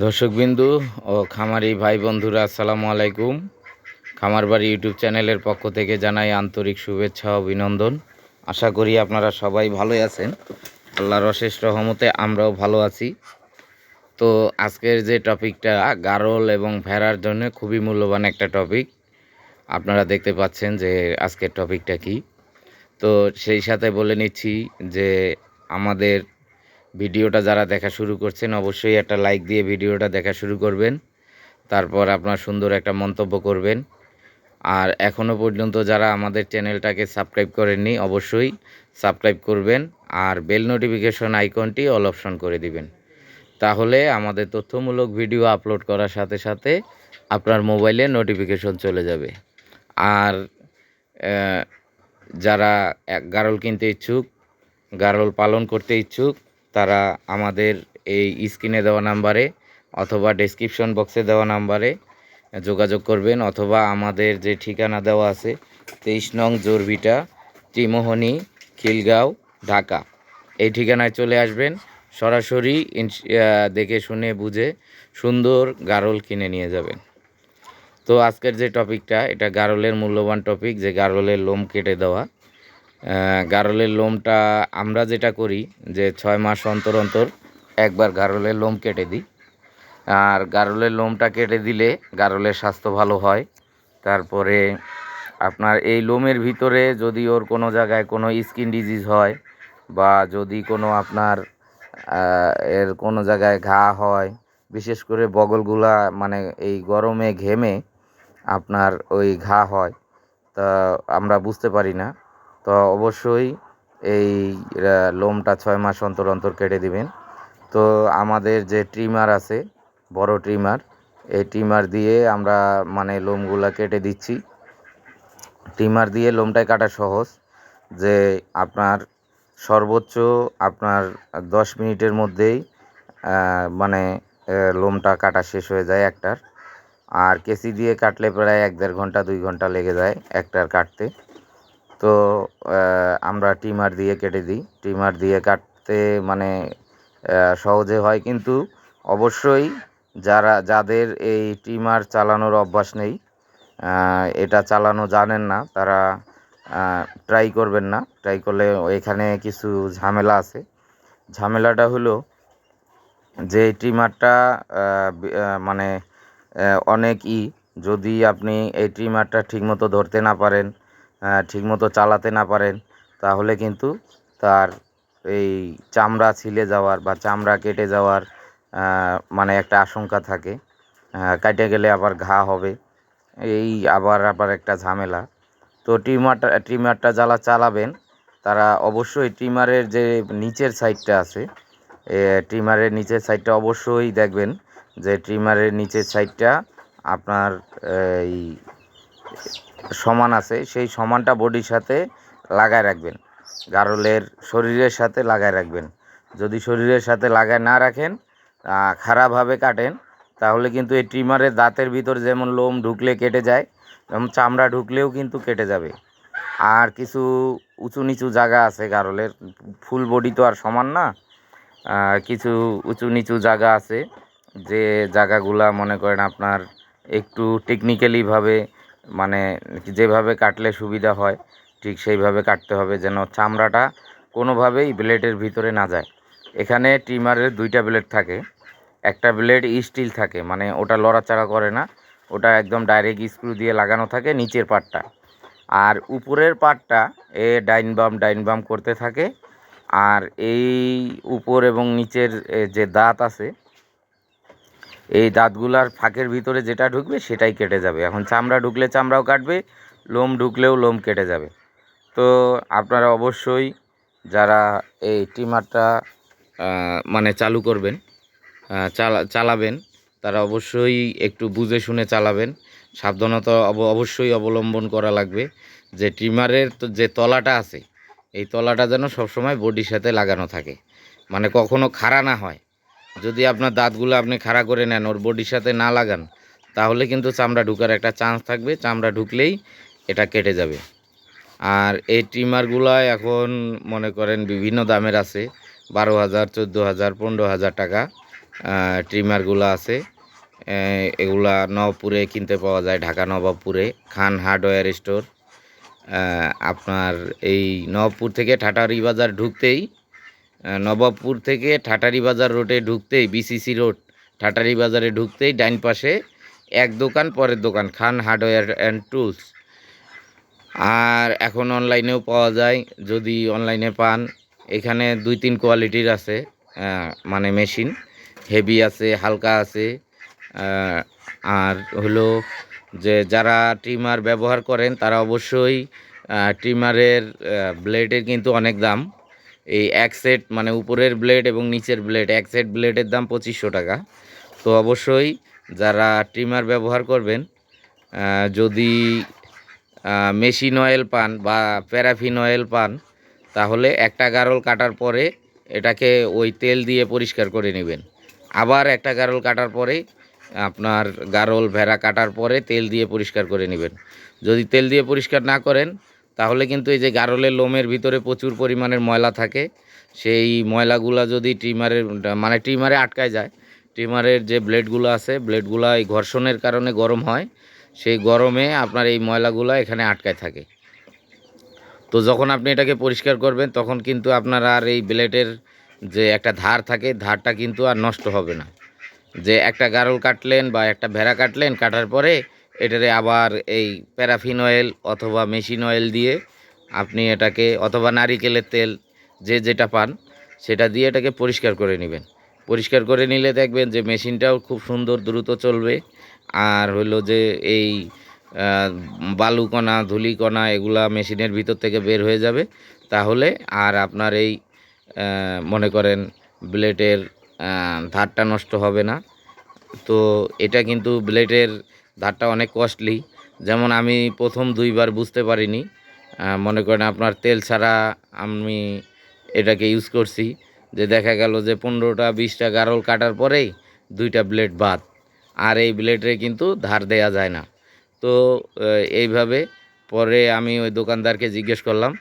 দর্শকবিন্দু ও খামারি ভাই বন্ধুরা, আসসালামু আলাইকুম। খামার বাড়ি ইউটিউব চ্যানেলের পক্ষ থেকে জানাই আন্তরিক শুভেচ্ছা অভিনন্দন। আশা করি আপনারা সবাই ভালোই আছেন। আল্লাহর অশেষ রহমতে আমরাও ভালো আছি। তো আজকের যে টপিকটা, গারল এবং ভেড়ার জন্য খুবই মূল্যবান একটা টপিক। আপনারা দেখতে পাচ্ছেন যে আজকের টপিকটা কি। তো সেই সাথে বলে নিচ্ছি যে আমাদের ভিডিওটা যারা দেখা শুরু করছেন, অবশ্যই একটা লাইক দিয়ে ভিডিওটা দেখা শুরু করবেন। তারপর আপনার সুন্দর একটা মন্তব্য করবেন। আর এখনও পর্যন্ত যারা আমাদের চ্যানেলটাকে সাবস্ক্রাইব করেননি, অবশ্যই সাবস্ক্রাইব করবেন আর বেল নোটিফিকেশন আইকনটি অল অপশন করে দিবেন। তাহলে আমাদের তথ্যমূলক ভিডিও আপলোড করার সাথে সাথে আপনার মোবাইলে নোটিফিকেশন চলে যাবে। আর যারা গারল কিনতে ইচ্ছুক, গারল পালন করতে ইচ্ছুক তারা আমাদের এই স্ক্রিনে দেওয়া নাম্বারে অথবা ডেসক্রিপশন বক্সে দেওয়া নাম্বারে যোগাযোগ করবেন অথবা আমাদের যে ঠিকানা দেওয়া আছে তেইশ নং জোরভিটা, ত্রিমোহনী, খিলগাঁও, ঢাকা। এই ঠিকানায় চলে আসবেন, সরাসরি দেখে শুনে, বুঝে সুন্দর গারল কিনে নিয়ে যাবেন। তো আজকের যে টপিকটা, এটা গারলের মূল্যবান টপিক, যে গারলের লোম কেটে দেওয়া। গারলের লোমটা আমরা যেটা করি যে ছয় মাস অন্তর অন্তর একবার গারলের লোম কেটে দিই। আর গারলের লোমটা কেটে দিলে গারলের স্বাস্থ্য ভালো হয়। তারপরে আপনার এই লোমের ভিতরে যদি ওর কোনো জায়গায় কোনো স্কিন ডিজিজ হয় বা যদি কোনো আপনার এর কোনো জায়গায় ঘা হয়, বিশেষ করে বগলগুলা মানে এই গরমে ঘেমে আপনার ওই ঘা হয়, তা আমরা বুঝতে পারি না। তো অবশ্যই এই লোমটা ছয় মাস অন্তর অন্তর কেটে দিবেন। তো আমাদের যে ট্রিমার আছে, বড় ট্রিমার এই ট্রিমার দিয়ে আমরা মানে লোমগুলা কেটে দিচ্ছি। ট্রিমার দিয়ে লোমটাই কাটা সহজ, যে আপনার সর্বোচ্চ আপনার দশ মিনিটের মধ্যেই মানে লোমটা কাটা শেষ হয়ে যায় একটার। আর কেসি দিয়ে কাটলে প্রায় এক দেড় ঘণ্টা, দুই ঘণ্টা লেগে যায় একটার কাটতে। তো আমরা ট্রিমার দিয়ে কেটে দিই। ট্রিমার দিয়ে কাটতে মানে সহজে হয় কিন্তু অবশ্যই যারা, যাদের এই ট্রিমার চালানোর অভ্যাস নেই এটা চালানো জানেন না, তারা ট্রাই করবেন না। ট্রাই করলে এখানে কিছু ঝামেলা আছে। ঝামেলাটা হলো যে ট্রিমারটা মানে অনেক ই, যদি আপনি এই ট্রিমারটা ঠিকমতো ধরতে না পারেন ঠিকমতো চালাতে না পারেন, তাহলে কিন্তু তার এই চামড়া ছিলে যাওয়ার বা চামড়া কেটে যাওয়ার মানে একটা আশঙ্কা থাকে। কেটে গেলে আবার ঘা হবে, এই আবার আবার একটা ঝামেলা। তো ট্রিমারটা ট্রিমারটা যারা চালাবেন, তারা অবশ্যই ট্রিমারের যে নিচের সাইডটা আছে ট্রিমারের নিচের সাইডটা অবশ্যই দেখবেন যে ট্রিমারের নিচের সাইডটা আপনার, এই সমান আছে, সেই সমানটা বডির সাথে লাগায় রাখবেন। গারলের শরীরের সাথে লাগায় রাখবেন। যদি শরীরের সাথে লাগায় না রাখেন খারাপভাবে কাটেন, তাহলে কিন্তু এই ট্রিমারের দাঁতের ভিতর যেমন লোম ঢুকলে কেটে যায়, তেমন চামড়া ঢুকলেও কিন্তু কেটে যাবে। আর কিছু উঁচু নিচু জায়গা আছে গারলের, ফুল বডি তো আর সমান না। কিছু উঁচু নিচু জায়গা আছে, যে জায়গাগুলা মনে করেন আপনার একটু টেকনিক্যালিভাবে মানে যেভাবে কাটলে সুবিধা হয়, ঠিক সেইভাবে কাটতে হবে যেন চামড়াটা কোনোভাবেই ব্লেডের ভিতরে না যায়। এখানে ট্রিমারের দুইটা ব্লেড থাকে। একটা ব্লেড স্টিল থাকে মানে ওটা লড়াচাড়া করে না। ওটা একদম ডাইরেক্ট স্ক্রু দিয়ে লাগানো থাকে নিচের পার্টটা আর উপরের পার্টটা এ ডাইন বাম ডাইন বাম করতে থাকে। আর এই উপর এবং নিচের যে দাঁত আছে এই দাঁতগুলার ফাঁকের ভিতরে যেটা ঢুকবে সেটাই কেটে যাবে। এখন চামড়া ঢুকলে চামড়াও কাটবে লোম ঢুকলেও লোম কেটে যাবে। তো আপনারা অবশ্যই যারা এই ট্রিমারটা আহ, মানে চালু করবেন চালা চালাবেন তারা অবশ্যই একটু বুঝে শুনে চালাবেন। সাবধানতা অব- অবশ্যই অবলম্বন করা লাগবে যে ট্রিমারের যে তলাটা আছে এই তলাটা যেন সবসময় বডির সাথে লাগানো থাকে। মানে কখনো খাড়া না হয়। যদি আপনার দাঁতগুলো আপনি খাড়া করে নেন, ওর বডির সাথে না লাগান, তাহলে কিন্তু চামড়া ঢুকার একটা চান্স থাকবে। চামড়া ঢুকলেই এটা কেটে যাবে। আর এই ট্রিমারগুলো এখন মনে করেন বিভিন্ন দামের আছে। বারো হাজার, চোদ্দ হাজার, পনেরো হাজার টাকা ট্রিমারগুলো আছে। এগুলা নবপুরে কিনতে পাওয়া যায়, ঢাকা নবাবপুরে খান হার্ডওয়্যার স্টোর। আপনার এই নবপুর থেকে ঠাটারি বাজার ঢুকতেই নবাবপুর থেকে ঠাটারি বাজার রোডে ঢুকতেই বিসিসি রোড, ঠাটারি বাজারে ঢুকতেই ডাইন পাশে এক দোকান, পরের দোকান, খান হার্ডওয়্যার অ্যান্ড টুলস। আর এখন অনলাইনেও পাওয়া যায়, যদি অনলাইনে পান। এখানে দুই তিন কোয়ালিটির আছে মানে মেশিন, হেভি আছে, হালকা আছে। আর হলো যে যারা ট্রিমার ব্যবহার করেন, তারা অবশ্যই ট্রিমারের ব্লেডের কিন্তু অনেক দাম। এই এক সেট মানে উপরের ব্লেড এবং নিচের ব্লেড এক সেট ব্লেডের দাম পঁচিশশো টাকা। তো অবশ্যই যারা ট্রিমার ব্যবহার করবেন যদি মেশিন অয়েল পান বা প্যারাফিন অয়েল পান, তাহলে একটা গারল কাটার পরে এটাকে ওই তেল দিয়ে পরিষ্কার করে নেবেন। আবার একটা গারল কাটার পরে আপনার গারল ভেড়া কাটার পরে তেল দিয়ে পরিষ্কার করে নেবেন। যদি তেল দিয়ে পরিষ্কার না করেন তাহলে কিন্তু এই যে গারলের লোমের ভিতরে প্রচুর পরিমাণের ময়লা থাকে, সেই ময়লাগুলা যদি ট্রিমারের মানে ট্রিমারে আটকায় যায়, ট্রিমারের যে ব্লেডগুলো আছে, ব্লেডগুলো এই ঘর্ষণের কারণে গরম হয়, সেই গরমে আপনার এই ময়লাগুলো এখানে আটকায় থাকে। তো যখন আপনি এটাকে পরিষ্কার করবেন, তখন কিন্তু আপনার আর এই ব্লেডের যে একটা ধার থাকে, ধারটা কিন্তু আর নষ্ট হবে না। যে একটা গারল কাটলেন বা একটা ভেড়া কাটলেন, কাটার পরে এটারে আবার এই প্যারাফিন অয়েল অথবা মেশিন অয়েল দিয়ে আপনি এটাকে অথবা নারিকেলের তেল, যে যেটা পান, সেটা দিয়ে এটাকে পরিষ্কার করে নেবেন। পরিষ্কার করে নিলে দেখবেন যে মেশিনটাও খুব সুন্দর দ্রুত চলবে। আর হলো যে এই বালুকণা ধুলিকণা এগুলা মেশিনের ভিতর থেকে বের হয়ে যাবে। তাহলে আর আপনার এই মনে করেন ব্লেডের ধারটা নষ্ট হবে না। তো এটা কিন্তু ব্লেডের ধারটা অনেক কস্টলি যেমন আমি প্রথম দুইবার বুঝতে পারিনি। মনে করেন আপনার তেল ছাড়া আমি এটাকে ইউজ করছি। যে দেখা গেল যে পনেরোটা, বিশটা গারল কাটার পরেই দুইটা ব্লেড বাদ। আর এই ব্লেডে কিন্তু ধার দেয়া যায় না। তো এইভাবে পরে আমি ওই দোকানদারকে জিজ্ঞেস করলাম।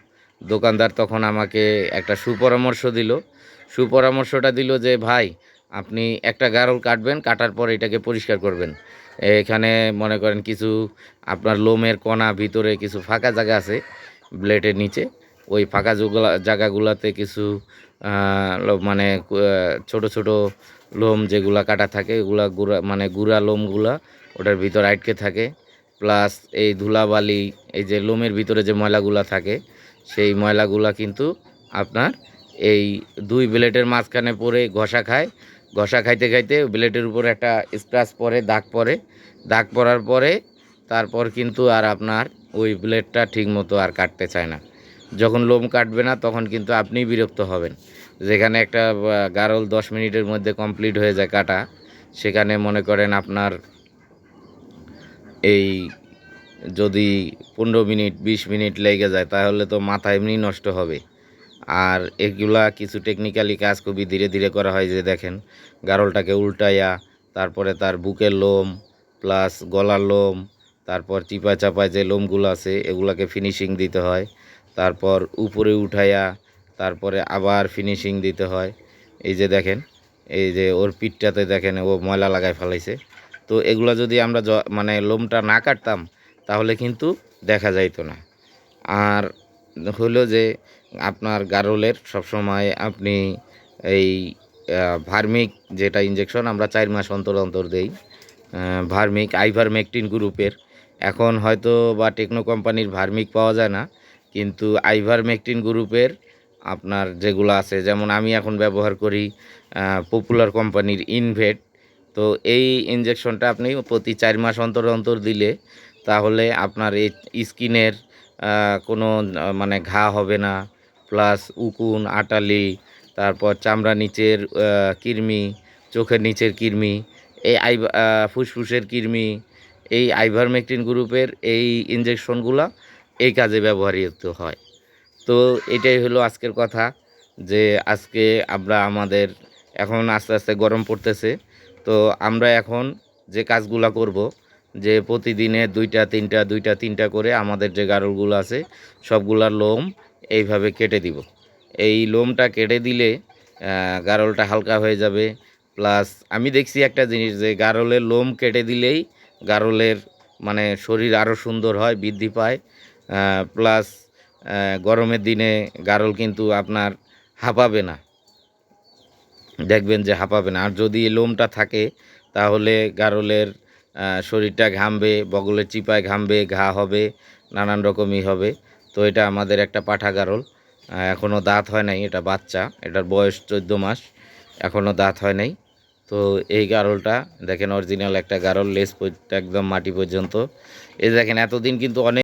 দোকানদার তখন আমাকে একটা সুপরামর্শ দিল। সুপরামর্শটা দিল যে, ভাই, আপনি একটা গারল কাটবেন, কাটার পর এটাকে পরিষ্কার করবেন। এখানে মনে করেন কিছু আপনার লোমের কণা ভিতরে কিছু ফাঁকা জায়গা আছে ব্লেডের নিচে। ওই ফাঁকা জায়গাগুলোতে কিছু মানে ছোট ছোট লোম যেগুলা কাটা থাকে, ওগুলা গুড়া মানে গুড়া লোমগুলা ওটার ভিতর আটকে থাকে। প্লাস এই ধুলাবালি, এই যে লোমের ভিতরে যে ময়লাগুলা থাকে, সেই ময়লাগুলা কিন্তু আপনার এই দুই ব্লেডের মাঝখানে পড়ে ঘষা খায়। ঘষা খাইতে খাইতে ব্লেডের উপর একটা স্ক্র্যাচ পরে, দাগ পরে। দাগ পড়ার পরে তারপর কিন্তু আর আপনার ওই ব্লেডটা ঠিক মতো আর কাটতে চায় না। যখন লোম কাটবে না, তখন কিন্তু আপনিই বিরক্ত হবেন। যেখানে একটা গারল দশ মিনিটের মধ্যে কমপ্লিট হয়ে যায় কাটা, সেখানে মনে করেন আপনার এই যদি পনেরো মিনিট, বিশ মিনিট লেগে যায়, তাহলে তো মাথা এমনি নষ্ট হবে। আর এগুলা কিছু টেকনিক্যালি কাজ খুবই ধীরে ধীরে করা হয় যে দেখেন, গারলটাকে উল্টাইয়া, তারপরে তার বুকের লোম প্লাস গলার লোম, তারপর চিপা চাপায় যে লোমগুলো আছে, এগুলাকে ফিনিশিং দিতে হয়। তারপর উপরে উঠাইয়া, তারপরে আবার ফিনিশিং দিতে হয়। এই যে দেখেন, এই যে ওর পিঠটাতে দেখেন, ও ময়লা লাগায় ফেলাইছে। তো এগুলা যদি আমরা মানে লোমটা না কাটতাম, তাহলে কিন্তু দেখা যাইতো না। আর হলো যে আপনার গারলের সবসময় আপনি এই ভার্মিক যেটা ইঞ্জেকশন আমরা চার মাস অন্তর অন্তর দেই ভার্মিক আইভারমেকটিন গ্রুপের। এখন হয়তো বা টেকনো কোম্পানির ভার্মিক পাওয়া যায় না, কিন্তু আইভারমেকটিন গ্রুপের আপনার যেগুলো আছে, যেমন আমি এখন ব্যবহার করি পপুলার কোম্পানির ইনভেট তো এই ইঞ্জেকশনটা আপনি প্রতি চার মাস অন্তর অন্তর দিলে তাহলে আপনার এই স্কিনের কোনো মানে ঘা হবে না প্লাস উকুন, আটালি, তারপর চামড়া নিচের কৃমি, চোখের নিচের কৃমি, এই আই ফুসফুসের কৃমি, এই আইভারমেকটিন গ্রুপের এই ইঞ্জেকশনগুলো এই কাজে ব্যবহৃত হয়। তো এটাই হলো আজকের কথা যে আজকে আমরা আমাদের এখন আস্তে আস্তে গরম পড়তেছে। তো আমরা এখন যে কাজগুলা করব, যে প্রতিদিনে দুইটা, তিনটা দুইটা, তিনটা করে আমাদের যে গারলগুলো আছে, সবগুলার লোম এইভাবে কেটে দিব। এই লোমটা কেটে দিলে গারলটা হালকা হয়ে যাবে। প্লাস আমি দেখছি একটা জিনিস যে, গারলের লোম কেটে দিলেই গারলের মানে শরীর আরও সুন্দর হয়, বৃদ্ধি পায়। প্লাস গরমের দিনে গারল কিন্তু আপনার হাঁপাবে না। দেখবেন যে হাঁপাবে না। আর যদি লোমটা থাকে, তাহলে গারলের শরীরটা ঘামবে, বগলের চিপায় ঘামবে, ঘা হবে, নানান রকমই হবে। তো এটা আমাদের একটা পাঠা গারল এখনও দাঁত হয় নাই, এটা বাচ্চা, এটার বয়স চোদ্দ মাস এখনও দাঁত হয় নাই। তো এই গারলটা, দেখেন অরিজিনাল একটা গারল লেস একদম মাটি পর্যন্ত। এই দেখেন, এতদিন কিন্তু অনেক